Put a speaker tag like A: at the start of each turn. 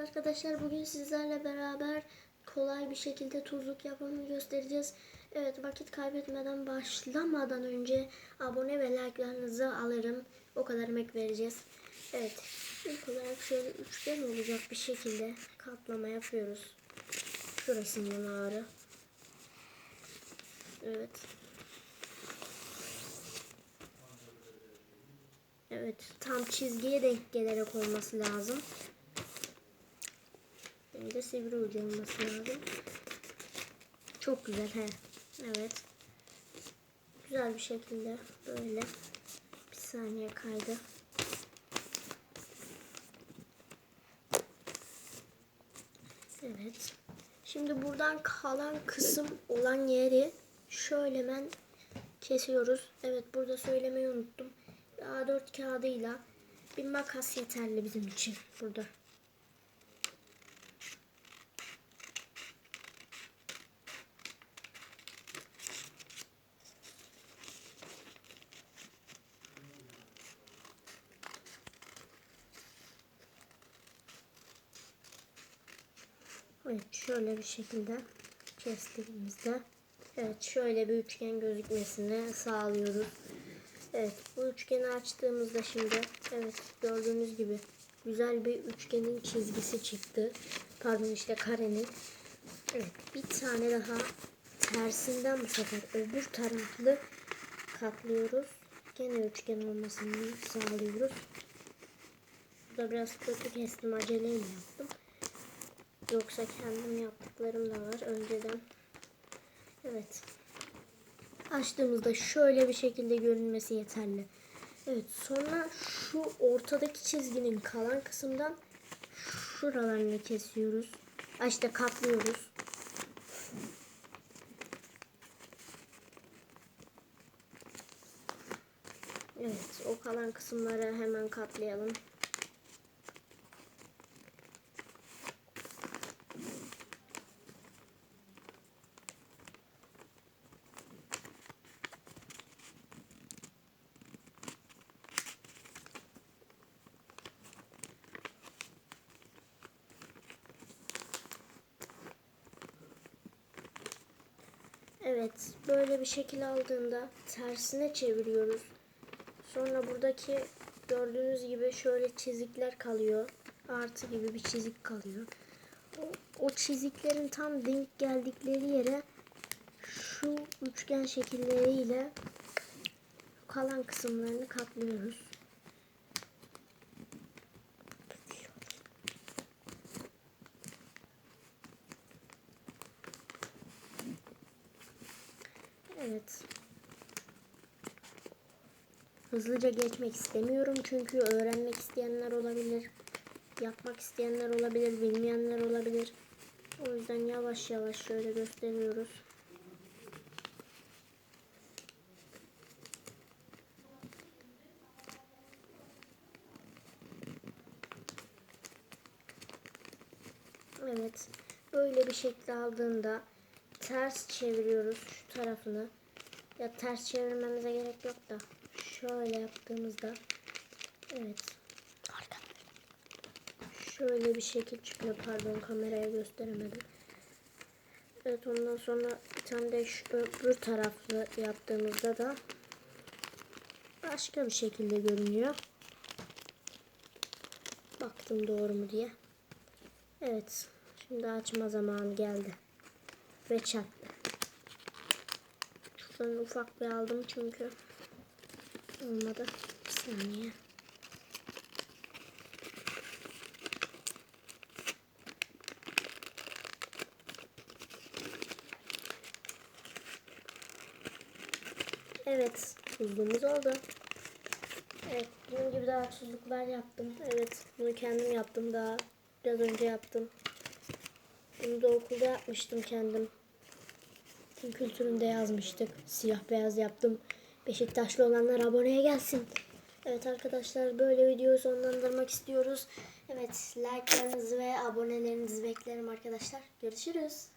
A: Arkadaşlar bugün sizlerle beraber kolay bir şekilde tuzluk yapımını göstereceğiz. Evet vakit kaybetmeden başlamadan önce abone ve like'larınızı alırım. O kadar emek vereceğiz. Evet ilk olarak şöyle üçgen olacak bir şekilde katlama yapıyoruz. Şurasının ağrı. Evet. Evet tam çizgiye denk gelerek olması lazım. Hem de sivri ucu olması lazım. Çok güzel he. Evet. Güzel bir şekilde böyle bir saniye kaydı. Evet. Şimdi buradan kalan kısım olan yeri şöyle hemen kesiyoruz. Evet burada söylemeyi unuttum. Bir A4 kağıdıyla bir makas yeterli bizim için burada. Evet şöyle bir şekilde kestiğimizde evet şöyle bir üçgen gözükmesini sağlıyoruz. Evet bu üçgeni açtığımızda şimdi evet gördüğünüz gibi güzel bir üçgenin çizgisi çıktı. Pardon işte karenin. Evet bir tane daha tersinden bu sefer öbür taraflı katlıyoruz. Gene üçgen olmasını sağlıyoruz. Burada biraz kötü kestim aceleyle yaptım. Yoksa kendim yaptıklarım da var önceden. Evet. Açtığımızda şöyle bir şekilde görünmesi yeterli. Evet sonra şu ortadaki çizginin kalan kısımdan şuralarını kesiyoruz. İşte katlıyoruz. Evet o kalan kısımları hemen katlayalım. Evet, böyle bir şekil aldığında tersine çeviriyoruz. Sonra buradaki gördüğünüz gibi şöyle çizikler kalıyor. Artı gibi bir çizik kalıyor. O, o çiziklerin tam denk geldikleri yere şu üçgen şekilleriyle kalan kısımlarını katlıyoruz. Evet. Hızlıca geçmek istemiyorum çünkü öğrenmek isteyenler olabilir. Yapmak isteyenler olabilir, bilmeyenler olabilir. O yüzden yavaş yavaş şöyle gösteriyoruz. Evet. Böyle bir şekil aldığında ters çeviriyoruz şu tarafını. Ya ters çevirmemize gerek yok da şöyle yaptığımızda evet şöyle bir şekil çıkıyor. Pardon kameraya gösteremedim. Evet ondan sonra bir tane de şu öbür taraflı yaptığımızda da başka bir şekilde görünüyor. Baktım doğru mu diye. Evet. Şimdi açma zamanı geldi. Ve çaktı. Şuradan ufak bir aldım çünkü olmadı. Bir saniye. Evet, tuzluğumuz oldu. Evet, bunun gibi daha tuzluklar yaptım. Evet, bunu kendim yaptım daha. Biraz önce yaptım. Bunu da okulda yapmıştım kendim. Din kültüründe yazmıştık. Siyah beyaz yaptım. Beşiktaşlı olanlar aboneye gelsin. Evet arkadaşlar böyle videoyu sonlandırmak istiyoruz. Evet like'larınızı ve abonelerinizi beklerim arkadaşlar. Görüşürüz.